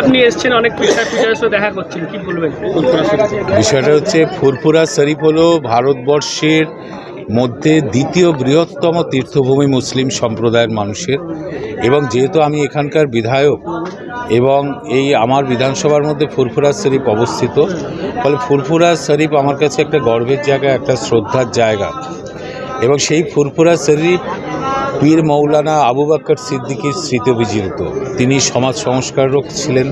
আপনি এসেছেন, অনেক বিষয়টা হচ্ছে, ফুরফুরা শরীফ হলো ভারতবর্ষের মধ্যে দ্বিতীয় বৃহত্তম তীর্থভূমি মুসলিম সম্প্রদায়ের মানুষের। এবং যেহেতু আমি এখানকার বিধায়ক এবং এই আমার বিধানসভার মধ্যে ফুরফুরা শরীফ অবস্থিত, ফলে ফুরফুরা শরীফ আমার কাছে একটা গর্বের জায়গা, একটা শ্রদ্ধার জায়গা। এবং সেই ফুরফুরা শরীফ পীর মৌলানা আবু বাক্কর সিদ্দিকীর স্মৃতি বিজড়িত তিনি সমাজ সংস্কারক ছিলেন।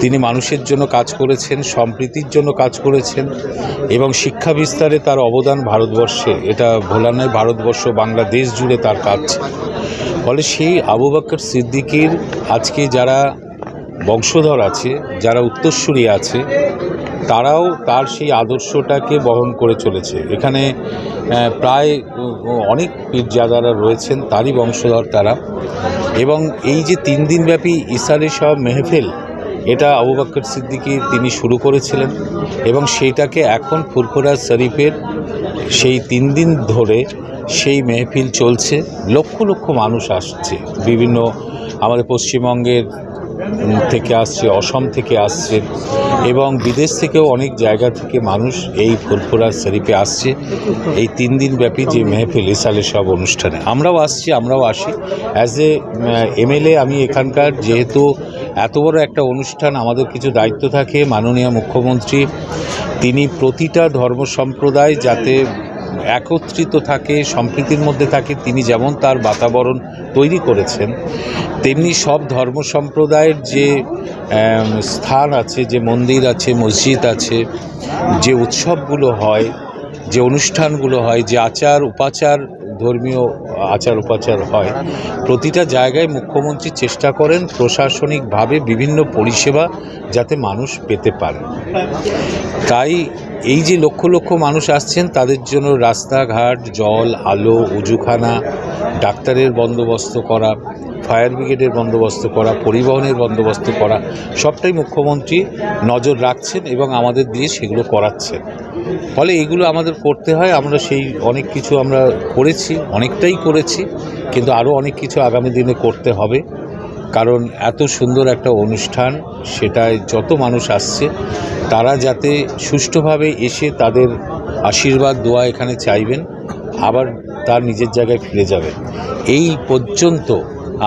তিনি মানুষের জন্য কাজ করেছেন, সম্প্রীতির জন্য কাজ করেছেন এবং শিক্ষা বিস্তারে তার অবদান ভারতবর্ষে। এটা ভোলা নয়, ভারতবর্ষ, বাংলাদেশ জুড়ে তার কাজ। ফলে সেই আবু বাক্কর সিদ্দিকীর আজকে যারা বংশধর আছে, যারা উত্তরসূরি আছে তারাও তার সেই আদর্শটাকে বহন করে চলেছে। এখানে প্রায় অনেক পীরজাদারা রয়েছেন, তারই বংশধর তারা। এবং এই যে তিন দিনব্যাপী ইসারে সব মেহফিল, এটা আবু বাক্কর সিদ্দিকী তিনি শুরু করেছিলেন। এবং সেইটাকে এখন ফুরফুরা শরীফের সেই তিন দিন ধরে সেই মেহফিল চলছে। লক্ষ লক্ষ মানুষ আসছে। বিভিন্ন আমাদের পশ্চিমবঙ্গের থেকে আসছে, অসম থেকে আসছে এবং বিদেশ থেকেও অনেক জায়গা থেকে মানুষ এই ফুরফুরা শরীফে আসছে। এই তিন দিন ব্যাপী যে মেহফিল ইসালে সব অনুষ্ঠানে। আমরাও আসছি, আমরাও আসি। অ্যাজ এ এমএলএ আমি এখানকার যেহেতু এত বড় একটা অনুষ্ঠান, আমাদের কিছু দায়িত্ব থাকে। মাননীয় মুখ্যমন্ত্রী, তিনি প্রতিটা ধর্ম সম্প্রদায় যাতে একত্রিত থাকে, সম্প্রীতির মধ্যে থাকে, তিনি যেমন তার বাতাবরণ তৈরি করেছেন, তেমনি সব ধর্ম সম্প্রদায়ের যে স্থান আছে, যে মন্দির আছে, মসজিদ আছে, যে উৎসবগুলো হয়, যে অনুষ্ঠানগুলো হয়, যে আচার, উপাচার, ধর্মীয় আচার, উপাচার হয়, প্রতিটা জায়গায় মুখ্যমন্ত্রী চেষ্টা করেন প্রশাসনিকভাবে বিভিন্ন পরিষেবা যাতে মানুষ পেতে পারে তাই এই যে লক্ষ লক্ষ মানুষ আসছেন, তাদের জন্য রাস্তাঘাট, জল, আলো উজুখানা ডাক্তারের বন্দোবস্ত করা, ফায়ার ব্রিগেডের বন্দোবস্ত করা, পরিবহনের বন্দোবস্ত করা, সবটাই মুখ্যমন্ত্রী নজর রাখছেন এবং আমাদের দিয়ে সেগুলো করাচ্ছেন। ফলে এগুলো আমাদের করতে হয়, আমরা সেই অনেক কিছু আমরা করেছি, অনেকটাই করেছি, কিন্তু আরও অনেক কিছু আগামী দিনে করতে হবে। কারণ এত সুন্দর একটা অনুষ্ঠান, সেটায় যত মানুষ আসছে, তারা যাতে সুষ্ঠুভাবে এসে তাদের আশীর্বাদ, দোয়া এখানে চাইবেন, আবার তার নিজের জায়গায় ফিরে যাবেন। এই পর্যন্ত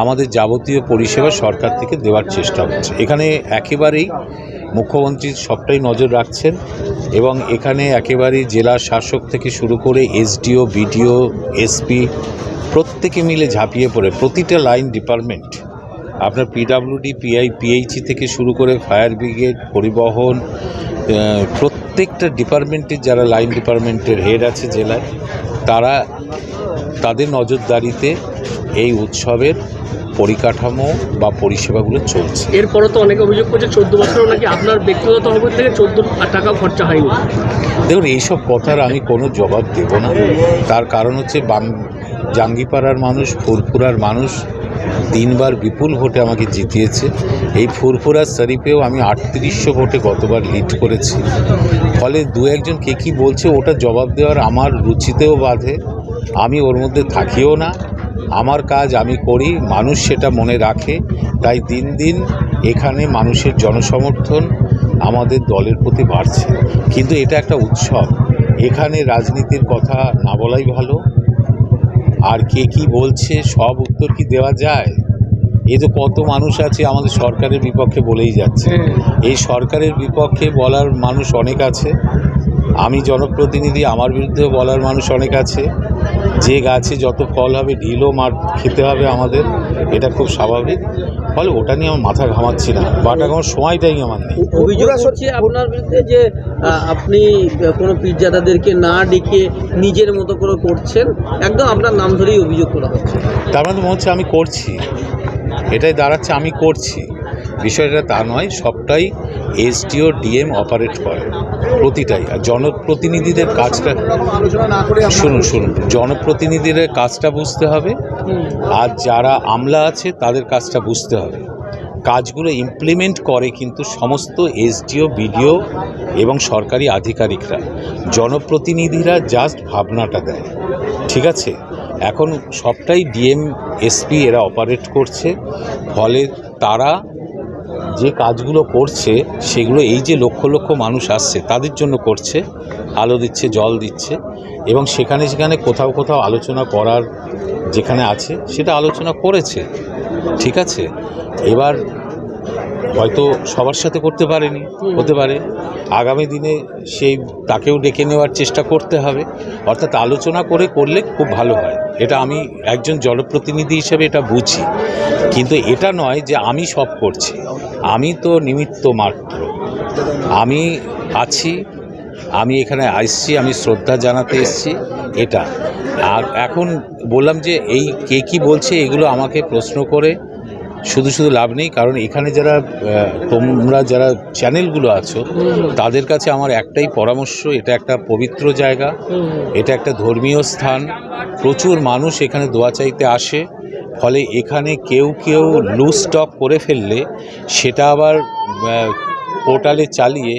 আমাদের যাবতীয় পরিষেবা সরকার থেকে দেওয়ার চেষ্টা হচ্ছে। এখানে একেবারেই মুখ্যমন্ত্রী সবটাই নজর রাখছেন এবং এখানে একেবারেই জেলা শাসক থেকে শুরু করে এসডিও, বিডিও, এসপি প্রত্যেকে মিলে ঝাঁপিয়ে পড়ে। প্রতিটা লাইন ডিপার্টমেন্ট আপনার পিডাব্লিউডি পিআই পিএইচি থেকে শুরু করে ফায়ার ব্রিগেড পরিবহন প্রত্যেকটা ডিপার্টমেন্টের যারা লাইন ডিপার্টমেন্টের হেড আছে জেলায় তারা তাদের নজরদারিতে এই উৎসবের পরিকাঠামো বা পরিষেবাগুলো চলছে। এরপরও তো অনেকে অভিযোগ করছে চোদ্দ বছরও নাকি আপনার ব্যক্তিগত তহবিল থেকে চোদ্দ টাকা খরচা হয়নি। দেখুন এইসব কথার আমি কোনো জবাব দেব না। তার কারণ হচ্ছে বাং জাঙ্গিপাড়ার মানুষ, ফুরফুরার মানুষ তিনবার বিপুল ভোটে আমাকে জিতিয়েছে। এই ফুরফুরা শরীফেও আমি আটত্রিশশো ভোটে গতবার লিড করেছি। ফলে দু একজন কে কী বলছে ওটা জবাব দেওয়ার আমার রুচিতেও বাধে। আমি ওর মধ্যে থাকিও না। আমার কাজ আমি করি, মানুষ সেটা মনে রাখে। তাই দিন দিন এখানে মানুষের জনসমর্থন আমাদের দলের প্রতি বাড়ছে। কিন্তু এটা একটা উৎসব। এখানে রাজনীতির কথা না বলাই ভালো। আর কে কি বলছে সব উত্তর কি দেওয়া যায়? এ তো কত মানুষ আছে আমাদের সরকারের বিপক্ষে বলেই যাচ্ছে। এই সরকারের বিপক্ষে বলার মানুষ অনেক আছে। আমি জনপ্রতিনিধি আমার বিরুদ্ধে বলার মানুষ অনেক আছে। যে গাছে যত ফল হবে ঢিলও মার খেতে হবে আমাদের। এটা খুব স্বাভাবিক। ফলে ওটা নিয়ে আমার মাথা ঘামাচ্ছি না। বাটা ঘামার সময়টাই আমার নেই। অভিযোগ হচ্ছে আপনার বিরুদ্ধে যে আপনি কোনো পিজ্জাদাদেরকে না ডেকে নিজের মতো করে করছেন একদম আপনার নাম ধরেই অভিযোগ করা হচ্ছে। তার মানে মনে হচ্ছে আমি করছি। এটাই দাঁড়াচ্ছে আমি করছি। বিষয়টা তা নয়, সবটাই এসডিও, ডিএম অপারেট করে প্রতিটাই। আর জনপ্রতিনিধিদের কাজটা শুনুন শুনুন, জনপ্রতিনিধিদের কাজটা বুঝতে হবে। আর যারা আমলা আছে, তাদের কাজটা বুঝতে হবে। কাজগুলো ইমপ্লিমেন্ট করে কিন্তু সমস্ত এসডিও, বিডিও এবং সরকারি আধিকারিকরা। জনপ্রতিনিধিরা জাস্ট ভাবনাটা দেয়। ঠিক আছে? এখন সবটাই ডিএম, এসপি এরা অপারেট করছে। ফলে তারা যে কাজগুলো করছে, সেগুলো এই যে লক্ষ লক্ষ মানুষ আসছে, তাদের জন্য করছে, আলো দিচ্ছে, জল দিচ্ছে এবং সেখানে সেখানে কোথাও কোথাও আলোচনা করার যেখানে আছে, সেটা আলোচনা করেছে। ঠিক আছে? এবার হয়তো সবার সাথে করতে পারেনি, হতে পারে। আগামী দিনে সেই তাকেও ডেকে নেওয়ার চেষ্টা করতে হবে। অর্থাৎ আলোচনা করে করলে খুব ভালো হয়। এটা আমি একজন জনপ্রতিনিধি হিসেবে এটা বুঝি। কিন্তু এটা নয় যে আমি সব করছি। আমি তো নিমিত্ত মাত্র। আমি আছি, আমি এখানে আসছি, আমি শ্রদ্ধা জানাতে এসেছি, এটা। আর এখন বললাম যে এই কে কী বলছে, এগুলো আমাকে প্রশ্ন করে শুধু শুধু লাভ নেই, কারণ এখানে যারা তোমরা যারা চ্যানেলগুলো আছো, তাদের কাছে আমার একটাই পরামর্শ, এটা একটা পবিত্র জায়গা, এটা একটা ধর্মীয় স্থান, প্রচুর মানুষ এখানে দোয়া চাইতে আসে, ফলে এখানে কেউ কেউ লুজ স্টক করে ফেললে সেটা আবার পোর্টালে চালিয়ে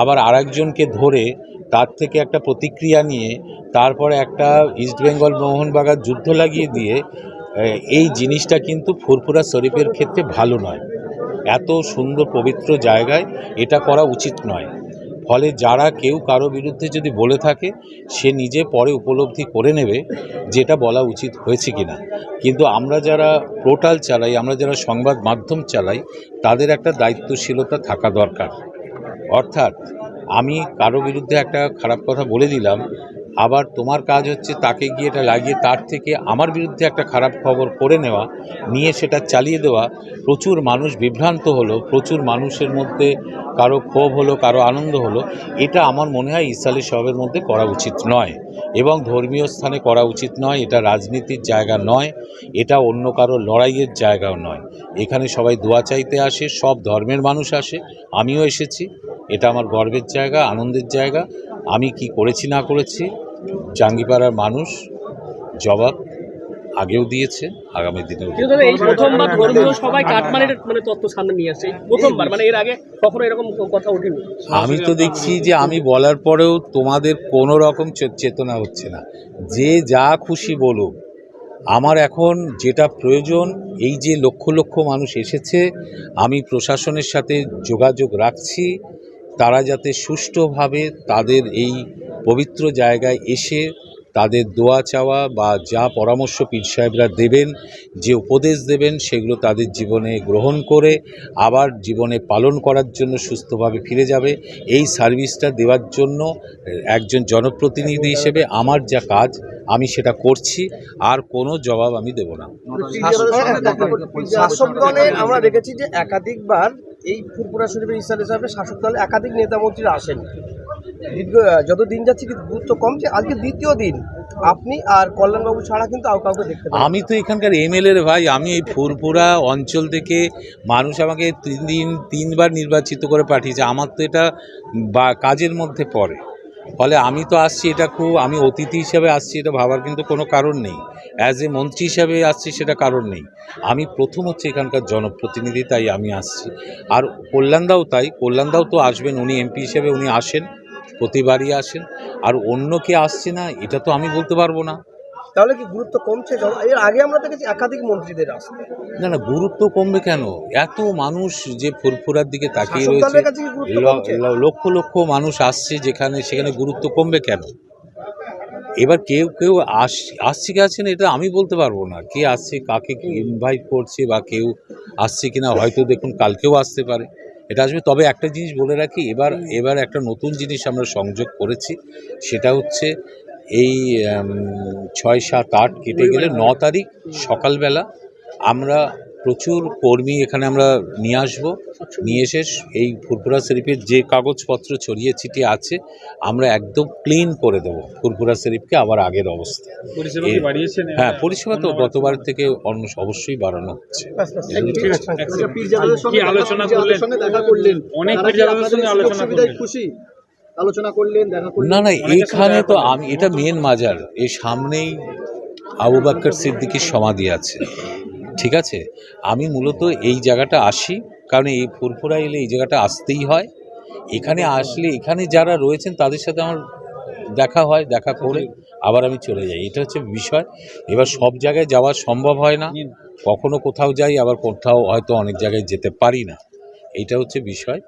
আবার আরেকজনকে ধরে তার থেকে একটা প্রতিক্রিয়া নিয়ে, তারপরে একটা ইস্টবেঙ্গল মোহনবাগান যুদ্ধ লাগিয়ে দিয়ে এই জিনিসটা কিন্তু ফুরফুরা শরীফের ক্ষেত্রে ভালো নয়। এত সুন্দর পবিত্র জায়গায় এটা করা উচিত নয়। ফলে যারা কেউ কারও বিরুদ্ধে যদি বলে থাকে, সে নিজে পরে উপলব্ধি করে নেবে যেটা বলা উচিত হয়েছে কিনা। কিন্তু আমরা যারা পোর্টাল চালাই, আমরা যারা সংবাদ মাধ্যম চালাই, তাদের একটা দায়িত্বশীলতা থাকা দরকার। অর্থাৎ আমি কারও বিরুদ্ধে একটা খারাপ কথা বলে দিলাম আবার তোমার কাজ হচ্ছে তাকে গিয়ে এটা লাগিয়ে তার থেকে আমার বিরুদ্ধে একটা খারাপ খবর করে নেওয়া, নিয়ে সেটা চালিয়ে দেওয়া। প্রচুর মানুষ বিভ্রান্ত হলো, প্রচুর মানুষের মধ্যে কারও ক্ষোভ হলো, কারও আনন্দ হলো। এটা আমার মনে হয় ইসালি সবের মধ্যে করা উচিত নয় এবং ধর্মীয় স্থানে করা উচিত নয়। এটা রাজনীতির জায়গা নয়, এটা অন্য কারও লড়াইয়ের জায়গাও নয়। এখানে সবাই দোয়া চাইতে আসে, সব ধর্মের মানুষ আসে। আমিও এসেছি, এটা আমার গর্বের জায়গা, আনন্দের জায়গা। আমি কি করেছি না করেছি জাঙ্গিপাড়ার মানুষ জবাব আগেও দিয়েছে আগামী দিনেও দেবে। কিন্তু দাদা এই প্রথমবার ধর্মীয় সবাই কাটমানির মানে তত্ত্ব সামনে নিয়ে আসছে প্রথমবার মানে এর আগে কখনো এরকম কথা ওঠেনি। আমি তো দেখছি যে আমি বলার পরেও তোমাদের কোনো রকম চেতনা হচ্ছে না। যে যা খুশি বলুক আমার এখন যেটা প্রয়োজন এই যে লক্ষ লক্ষ মানুষ এসেছে আমি প্রশাসনের সাথে যোগাযোগ রাখছি তারা যাতে সুষ্ঠুভাবে তাদের এই পবিত্র জায়গায় এসে তাদের দোয়া চাওয়া বা যা পরামর্শ পীর সাহেবরা দেবেন, যে উপদেশ দেবেন, সেগুলো তাদের জীবনে গ্রহণ করে আবার জীবনে পালন করার জন্য সুস্থভাবে ফিরে যাবে। এই সার্ভিসটা দেওয়ার জন্য একজন জনপ্রতিনিধি হিসেবে আমার যা কাজ, আমি সেটা করছি, আর কোনো জবাব আমি দেব না। আমরা দেখেছি যে একাধিকবার এই ফুরপুরা শরীফের ইসাল সাহেবের শাসক দল একাধিক নেতা মন্ত্রীরা আসেন। দীর্ঘ যত দিন যাচ্ছে কিন্তু গুরুত্ব কমছে আজকে দ্বিতীয় দিন আপনি আর কল্যাণবাবু ছাড়া কিন্তু আর কাউকে দেখতে আমি তো এখানকার এমএলএর ভাই, আমি এই ফুরপুরা অঞ্চল থেকে মানুষ আমাকে তিন দিন, তিনবার নির্বাচিত করে পাঠিয়েছে। আমার তো এটা বা, কাজের মধ্যে পড়ে। ফলে আমি তো আসছি এটা খুব, আমি অতিথি হিসেবে আসছি এটা ভাবার কিন্তু কোনো কারণ নেই। অ্যাজ এ মন্ত্রী হিসাবে আসছি সেটা কারণ নেই। আমি প্রথম হচ্ছে এখানকার জনপ্রতিনিধি, তাই আমি আসছি। আর কল্যাণদাও তাই, কল্যাণদাও তো আসবেন, উনি এমপি হিসেবে উনি আসেন, প্রতিবারই আসেন। আর অন্য কে আসছে না, এটা তো আমি বলতে পারব না। তাহলে কি গুরুত্ব কমছে এর আগে আমরা দেখেছি একাধিক মন্ত্রীদের আসতে। না না গুরুত্ব কমবে কেন? এত মানুষ যে ফুরফুরার দিকে তাকিয়ে রয়েছে লক্ষ লক্ষ মানুষ আসছে যেখানে সেখানে গুরুত্ব কমবে কেন? এবার কেউ কেউ আস আসছে কি আসছে না এটা আমি বলতে পারব না। কে আসছে কাকে ইনভাইট করছে বা কেউ আসছে কিনা হয়তো দেখুন কালকেও আসতে পারে। এটা আসবে। তবে একটা জিনিস বলে রাখি এবার এবার একটা নতুন জিনিস আমরা সংযোগ করেছি সেটা হচ্ছে এই ছয় সাত আট কেটে গেলে ন তারিখ সকালবেলা আমরা প্রচুর কর্মী এখানে আমরা নিয়ে আসব নিয়ে এসে এই ফুরফুরা শরীফের যে কাগজপত্র ছড়িয়ে ছিটিয়ে আছে আমরা একদম ক্লিন করে দেব ফুরফুরা শরীফকে আবার আগের অবস্থা হ্যাঁ পরিষেবা তো গতবার থেকে অন্য অবশ্যই বাড়ানো হচ্ছে আচ্ছা, আলোচনা করলেন অনেক আলোচনা করলেন আলোচনা করলেন। না না এখানে তো আমি এটা মেন মাজার। এই সামনেই আবু বাক্কর সিদ্দিকির সমাধি আছে। ঠিক আছে? আমি মূলত এই জায়গাটা আসি কারণ এই ফুরফুরা এলে এই জায়গাটা আসতেই হয়। এখানে আসলে এখানে যারা রয়েছেন তাদের সাথে আমার দেখা হয় দেখা করে আবার আমি চলে যাই। এটা হচ্ছে বিষয়। এবার সব জায়গায় যাওয়া সম্ভব হয় না। কখনো কোথাও যাই আবার কোথাও হয়তো অনেক জায়গায় যেতে পারি না। এটা হচ্ছে বিষয়।